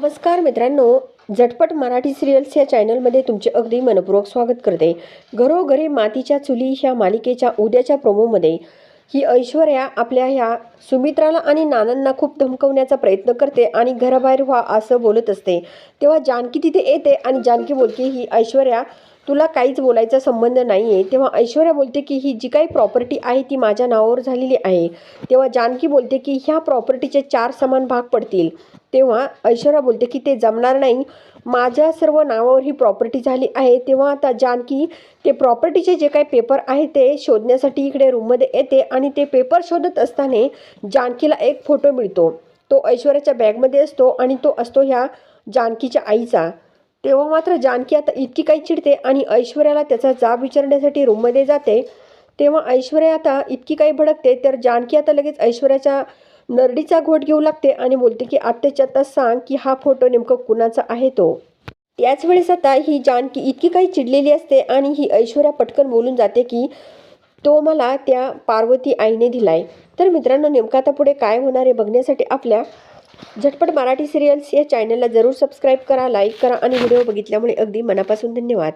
नमस्कार मित्रांनो झटपट मराठी सिरियल्स या चॅनलमध्ये तुमचे अगदी मनपूर्वक स्वागत करते. घरोघरी मातीच्या चुली ह्या मालिकेच्या उद्याच्या प्रोमोमध्ये ही ऐश्वर्या आपल्या ह्या सुमित्राला आणि नानांना खूप धमकवण्याचा प्रयत्न करते आणि घराबाहेर व्हा असं बोलत असते. तेव्हा जानकी तिथे येते आणि जानकी बोलते ही ऐश्वर्या तुला काहीच बोलायचा संबंध नाही आहे तेव्हा ऐश्वर्या बोलते की ही जी काही प्रॉपर्टी आहे ती माझ्या नावावर झालेली आहे. तेव्हा जानकी बोलते की ह्या प्रॉपर्टीचे चार समान भाग पडतील. तेव्हा ऐश्वर्या बोलते की ते जमणार नाही. माझ्या सर्व नावावर ही प्रॉपर्टी झाली आहे. तेव्हा आता जानकी ते प्रॉपर्टीचे जे काही पेपर आहे ते शोधण्यासाठी इकडे रूममध्ये येते आणि ते पेपर शोधत असताना जानकीला एक फोटो मिळतो. तो ऐश्वर्याच्या बॅगमध्ये असतो आणि तो असतो ह्या जानकीच्या आईचा. तेव्हा मात्र जानकी आता इतकी काही चिडते आणि ऐश्वर्याला त्याचा जाब विचारण्यासाठी रूममध्ये जाते. तेव्हा ऐश्वर्या आता इतकी काही भडकते तर जानकी आता लगेच ऐश्वर्याच्या नरडीचा घोट घेऊ लागते आणि बोलते की आत्ताच्या आत्ता सांग की हा फोटो नेमकं कुणाचा आहे तो? त्याच वेळेस आता ही जानकी इतकी काही चिडलेली असते आणि ही ऐश्वर्या पटकन बोलून जाते की तो मला त्या पार्वती आईने दिलाय. तर मित्रांनो नेमकं आता पुढे काय होणार आहे बघण्यासाठी आपल्या झटपट मराठी सिरियल्स या चॅनलला जरूर सबस्क्राईब करा लाईक करा आणि व्हिडिओ बघितल्यामुळे अगदी मनापासून धन्यवाद.